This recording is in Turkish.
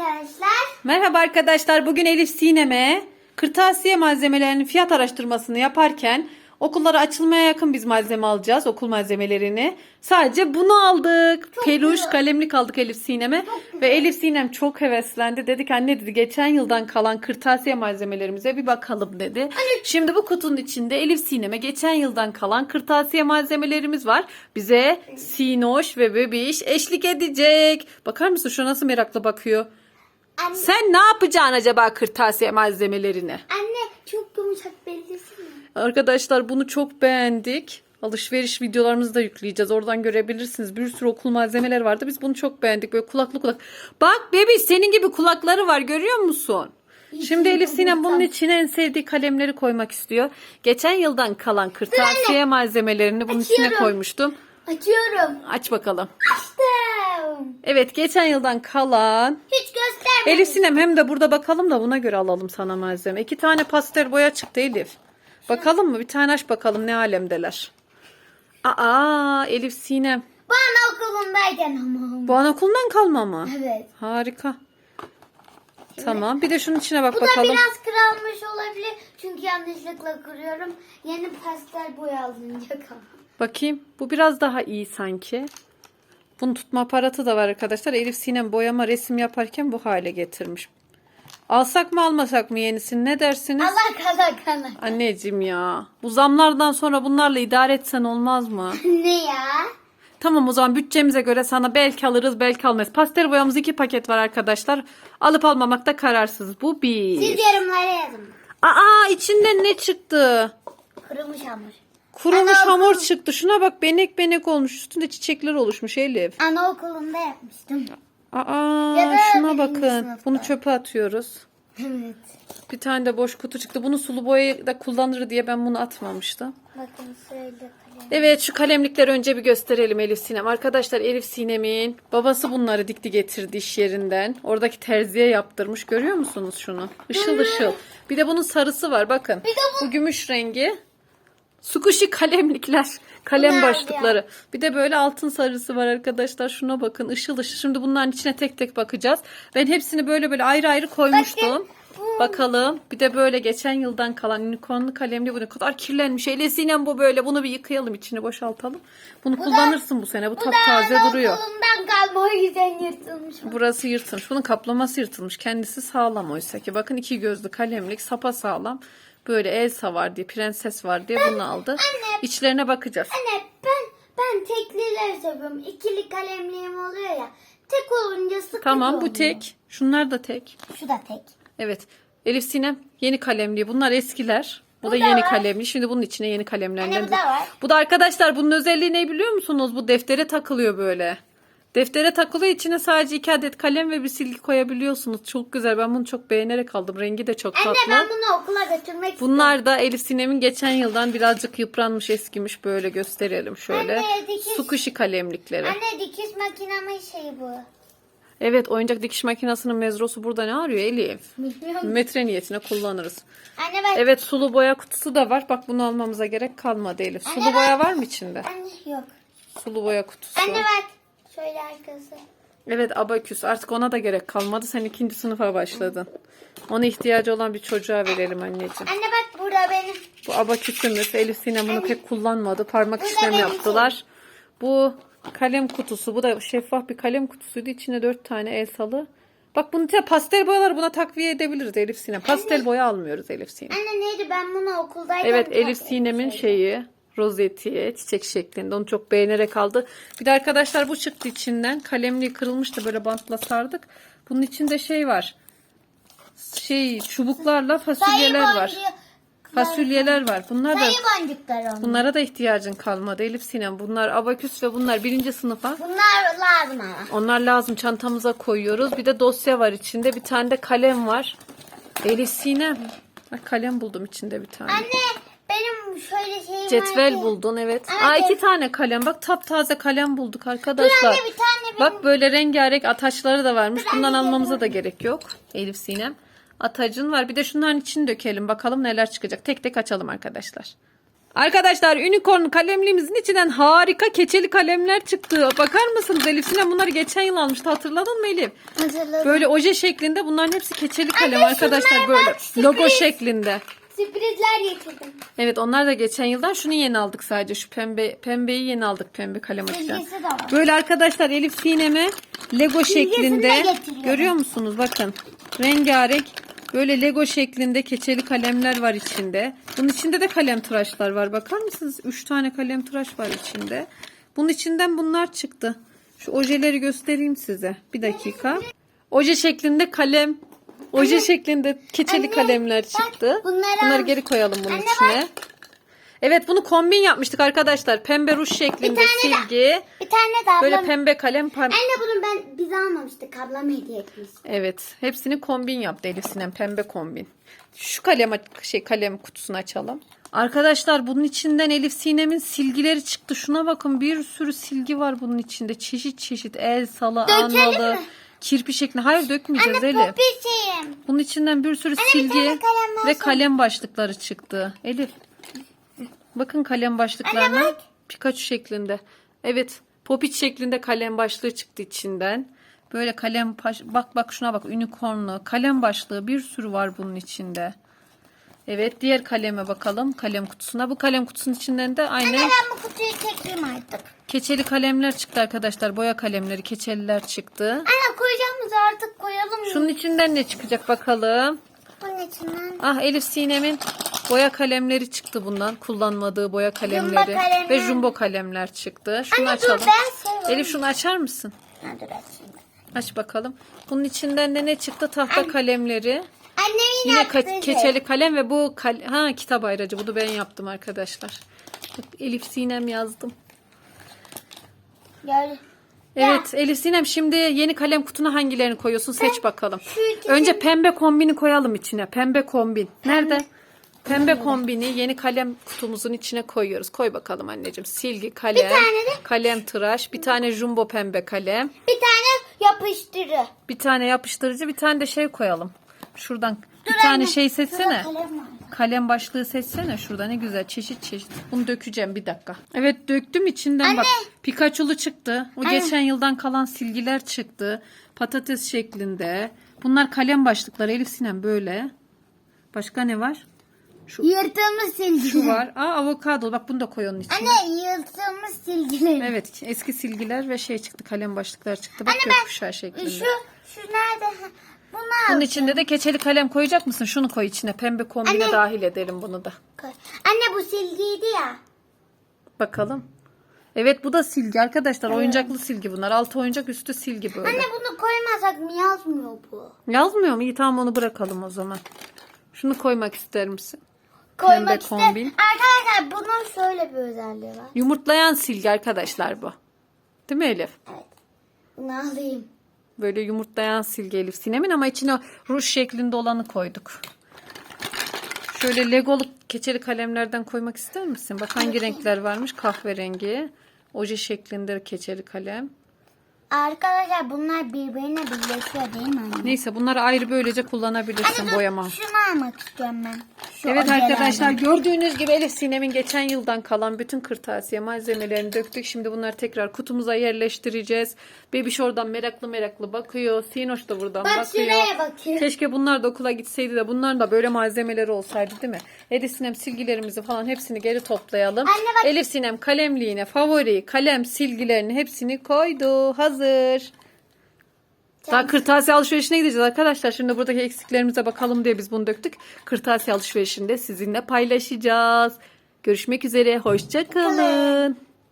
arkadaşlar. Merhaba arkadaşlar. Bugün Elif Sinem'e kırtasiye malzemelerinin fiyat araştırmasını yaparken okullara açılmaya yakın biz malzeme alacağız. Okul malzemelerini. Sadece bunu aldık. Peluş güzel. kalemlik aldık Elif Sinem'e. Ve Elif Sinem çok heveslendi. Dedik anne dedi geçen yıldan kalan kırtasiye malzemelerimize bir bakalım dedi. Şimdi bu kutunun içinde Elif Sinem'e geçen yıldan kalan kırtasiye malzemelerimiz var. Bize Sinoş ve Bebiş eşlik edecek. Bakar mısın şu nasıl merakla bakıyor. Anne, Sen ne yapacaksın acaba kırtasiye malzemelerini? anne çok yumuşak bellisi mi? Arkadaşlar bunu çok beğendik. Alışveriş videolarımızı da yükleyeceğiz. Oradan görebilirsiniz. Bir sürü okul malzemeleri vardı. Biz bunu çok beğendik. Böyle kulaklı kulak. Bak bebi senin gibi kulakları var görüyor musun? Şimdi Elif Sinem bunun içine en sevdiği kalemleri koymak istiyor. Geçen yıldan kalan kırtasiye malzemelerini bunun içine Açıyorum. koymuştum. Açıyorum. Aç bakalım. Açtım. Evet geçen yıldan kalan Hiç gösterme. Elif Sinem hem de burada bakalım da buna göre alalım sana malzeme. İki tane pastel boya çıktı Elif. Bakalım mı? Bir tane aç bakalım ne alemdeler. Aa Elif Sinem. Ben okulundayken ama. Bu anaokulundan kalma mı? Evet. Harika. Tamam. Bir de şunun içine bak Bu da bakalım. biraz kırılmış olabilir. Çünkü yanlışlıkla kırıyorum. Yeni pastel boya alınca kaldı. Bakayım. Bu biraz daha iyi sanki. Bunun tutma aparatı da var arkadaşlar. Elif Sinem boyama resim yaparken bu hale getirmiş. Alsak mı almasak mı yenisini ne dersiniz? Allah kala kala. Anneciğim ya. Bu zamlardan sonra bunlarla idare etsen olmaz mı? ne ya? Tamam o zaman bütçemize göre sana belki alırız belki almayız. Pastel boyamız iki paket var arkadaşlar. Alıp almamakta kararsız. Bu bir. Siz yorumlara yazın. Aa içinden ne çıktı? Kırılmış hamur. Kurumuş Anaokul- hamur çıktı. Şuna bak benek benek olmuş. Üstünde çiçekler oluşmuş Elif. Anaokulunda yapmıştım. Aa Ya da şuna birinci bakın. sınıfta. Bunu çöpe atıyoruz. Evet. Bir tane de boş kutu çıktı. Bunu sulu boya da kullanır diye ben bunu atmamıştım. Bakın şöyle kalem. Evet şu kalemlikleri önce bir gösterelim Elif Sinem. Arkadaşlar Elif Sinem'in babası bunları dikti getirdi iş yerinden. Oradaki terziye yaptırmış. Görüyor musunuz şunu? Işıl ışıl. Bir de bunun sarısı var bakın. Bir de Bu gümüş rengi. Sukuşi kalemlikler. Kalem Bunlar başlıkları. Bir de böyle altın sarısı var arkadaşlar. Şuna bakın ışıl ışıl. Şimdi bunların içine tek tek bakacağız. Ben hepsini böyle böyle ayrı ayrı koymuştum. Bakın, bu- Bakalım. Bir de böyle geçen yıldan kalan unicornlu kalemli bu ne kadar kirlenmiş. Elesiyle bu böyle. Bunu bir yıkayalım içini boşaltalım. Bunu kullanırsın bu sene. Bu taptaze duruyor. Anaokulundan kalma o yüzden yırtılmış. Burası yırtılmış. Bunun kaplaması yırtılmış. Kendisi sağlam oysa ki. Bakın iki gözlü kalemlik sapa sağlam. Böyle Elsa var diye, prenses var diye bunu aldı. Anne. İçlerine bakacağız. Anne ben ben tekliler seviyorum. İkili kalemliğim oluyor ya. Tek olunca sıkıntı Tamam bu oluyor. tek. Şunlar da tek. Şu da tek. Evet. Elif Sinem yeni kalemli. Bunlar eskiler. Bu, Bu da da yeni var. kalemli. Şimdi bunun içine yeni kalemlerden. Anne, bu da var. Bu da arkadaşlar bunun özelliği ne biliyor musunuz? Bu deftere takılıyor böyle. Deftere takılıyor içine sadece iki adet kalem ve bir silgi koyabiliyorsunuz. Çok güzel. Ben bunu çok beğenerek aldım. Rengi de çok Anne tatlı. ben bunu okula götürmek istiyorum. Bunlar da Elif Sinem'in geçen yıldan birazcık yıpranmış eskimiş böyle gösterelim şöyle. Anne, dikiş- Su kuşu kalemlikleri. Anne dikiş makinamın şeyi bu. Evet oyuncak dikiş makinesinin mezrosu burada ne arıyor Elif? Bilmiyorum. Metre niyetine kullanırız. Anne bak. Evet sulu boya kutusu da var. Bak bunu almamıza gerek kalmadı Elif. Sulu Anne, boya bak. var mı içinde? Anne yok. Sulu boya kutusu. Anne bak. Şöyle arkası. Evet abaküs. Artık ona da gerek kalmadı. Sen ikinci sınıfa başladın. Ona ihtiyacı olan bir çocuğa verelim anneciğim. Anne bak burada benim. Bu abaküsümüz. Elif Sinem bunu pek kullanmadı. Parmak Bu da işlemi benim yaptılar. Bu kalem kutusu. Bu da şeffaf bir kalem kutusuydu. İçine dört tane el salı. Bak bunun içine pastel boyalar buna takviye edebiliriz Elif Sinem. Pastel boya almıyoruz Elif Sinem. Anne neydi ben bunu okuldayken Evet Elif. Sinem'in şeyi rozeti çiçek şeklinde onu çok beğenerek aldı. Bir de arkadaşlar bu çıktı içinden. Kalemliği kırılmıştı böyle bantla sardık. Bunun içinde şey var. Şey çubuklarla fasulyeler var. Fasulyeler var. Bunlar da Sayı boncuklar onlar. bunlara da ihtiyacın kalmadı Elif Sinem. Bunlar abaküs ve bunlar birinci sınıfa. Bunlar lazım ama. Onlar lazım çantamıza koyuyoruz. Bir de dosya var içinde. Bir tane de kalem var. Elif Sinem. Bak kalem buldum içinde bir tane. Anne şöyle şeyim Cetvel vardı. buldun evet. Ama Aa iki tane kalem. Bak taptaze kalem bulduk arkadaşlar. Dur anne bir tane benim. Bak böyle rengarenk ataçları da varmış. Dur Bundan anne, almamıza da gerek yok. Elif Sinem. Atacın var. Bir de şunların içini dökelim. Bakalım neler çıkacak. Tek tek açalım arkadaşlar. Arkadaşlar unicorn kalemliğimizin içinden harika keçeli kalemler çıktı. Bakar mısınız Elif Sinem bunları geçen yıl almıştı hatırladın mı Elif? Hazırladım. Böyle oje şeklinde bunların hepsi keçeli kalem Anne, arkadaşlar böyle bak, logo şeklinde. Sürprizler getirdim. Evet onlar da geçen yıldan şunu yeni aldık sadece şu pembe pembeyi yeni aldık pembe kalem açacağım. Silgisi de var. Böyle arkadaşlar Elif Sinem'e Lego şeklinde de getiriyorum. görüyor musunuz bakın rengarenk böyle Lego şeklinde keçeli kalemler var içinde. Bunun içinde de kalem tıraşlar var bakar mısınız? 3 tane kalem tıraş var içinde. Bunun içinden bunlar çıktı. Şu ojeleri göstereyim size. Bir dakika. Oje şeklinde kalem. Oje şeklinde keçeli Anne, kalemler bak, çıktı. bunları Bunları al. geri koyalım bunun Anne, içine. Evet bunu kombin yapmıştık arkadaşlar. Pembe ruj şeklinde Bir daha. silgi. Bir tane ablam. Böyle pembe kalem. pem- Anne bunu ben biz almamıştık. Ablam hediye etmiş. Evet. Hepsini kombin yaptı Elif Sinem. Pembe kombin. Şu kalem şey kalem kutusunu açalım. Arkadaşlar bunun içinden Elif Sinem'in silgileri çıktı. Şuna bakın bir sürü silgi var bunun içinde. Çeşit çeşit el salı, Dökelim anlalı, mi? Kirpi şeklinde. Hayır dökmeyeceğiz Anne Elif. popişim. Bunun içinden bir sürü bir silgi tane kalem ve kalem başlıkları çıktı. Elif. Bakın kalem başlıklarına. Anne bak. Pikachu şeklinde. Evet. Popit şeklinde kalem başlığı çıktı içinden. Böyle kalem bak bak şuna bak unicornlu kalem başlığı bir sürü var bunun içinde. Evet diğer kaleme bakalım kalem kutusuna. Bu kalem kutusunun içinden de aynı Anne ben bu kutuyu çekeyim artık. keçeli kalemler çıktı arkadaşlar. Boya kalemleri keçeliler çıktı. Artık koyalım? Şunun içinden ne çıkacak bakalım. Bunun içinden. Ah Elif Sinem'in boya kalemleri çıktı bundan. Kullanmadığı boya kalemleri kalemler. ve jumbo kalemler çıktı. Şunu Anne dur açalım. ben seviyorum. Elif şunu açar mısın? Ha, dur açayım. Aç bakalım. Bunun içinden de ne çıktı? Tahta kalemleri. Annemin Yine yaptığı ka- keçeli kalem ve bu kal- ha kitap ayracı. Bunu ben yaptım arkadaşlar. Bak, Elif Sinem yazdım. Gel. Evet Elif Sinem şimdi yeni kalem kutuna hangilerini koyuyorsun seç bakalım. şu ikisini- Önce pembe kombini koyalım içine. Pembe kombin. Nerede? Pembe kombini yeni kalem kutumuzun içine koyuyoruz. Koy bakalım anneciğim. Silgi, kalem, tane de- kalem tıraş, bir tane jumbo pembe kalem, Bir tane yapıştırı. bir tane yapıştırıcı, bir tane de şey koyalım. Şuradan bir tane şey seçsene. kalem var. Kalem başlığı seçsene şurada ne güzel çeşit çeşit. Bunu dökeceğim bir dakika. Evet döktüm içinden bak. Anne. Pikachu'lu çıktı. O Anne. geçen yıldan kalan silgiler çıktı. Patates şeklinde. Bunlar kalem başlıkları Elif Sinem böyle. Başka ne var? Yırtılmış silgiler. Şu var. Aa avokado. Bak bunu da koy onun içine. Anne yırtılmış silgiler. Evet eski silgiler ve şey çıktı kalem başlıklar çıktı. Bak Anne ben gökkuşağı şeklinde. şu şu nerede? Bunu Bunun al. içinde de keçeli kalem koyacak mısın? Şunu koy içine. Pembe kombine Anne. dahil edelim bunu da. Koy. Anne bu silgiydi ya. Bakalım. Evet bu da silgi arkadaşlar. Oyuncaklı silgi bunlar. Altı oyuncak üstü silgi böyle. Anne bunu koymasak mı yazmıyor bu? Yazmıyor mu? İyi tamam onu bırakalım o zaman. Şunu koymak ister misin? Koymak ister. kombin. Arkadaşlar bunun şöyle bir özelliği var. Yumurtlayan silgi arkadaşlar bu. Değil mi Elif? Evet. Bunu alayım. Böyle yumurtlayan silgi Elif Sinem'in ama içine ruj şeklinde olanı koyduk. Şöyle legoluk keçeli kalemlerden koymak ister misin? Bak hangi renkler varmış? Kahverengi. Oje şeklinde keçeli kalem. Arkadaşlar bunlar birbirine birleşiyor değil mi anne? Neyse bunları ayrı böylece kullanabilirsin Anne dur, boyama. şunu almak istiyorum ben. Şu Evet arkadaşlar gördüğünüz gibi Elif Sinem'in geçen yıldan kalan bütün kırtasiye malzemelerini döktük. Şimdi bunları tekrar kutumuza yerleştireceğiz. Bebiş oradan meraklı meraklı bakıyor. Sinoş da buradan Bak bakıyor. şuraya bakıyor. Keşke bunlar da okula gitseydi de bunların da böyle malzemeleri olsaydı değil mi? Elif Sinem silgilerimizi falan hepsini geri toplayalım. Anne bak- Elif Sinem kalemliğine favori kalem silgilerini hepsini koydu. Hazır. Daha kırtasiye alışverişine gideceğiz arkadaşlar. Şimdi buradaki eksiklerimize bakalım diye biz bunu döktük. Kırtasiye alışverişinde sizinle paylaşacağız. Görüşmek üzere. Hoşça kalın.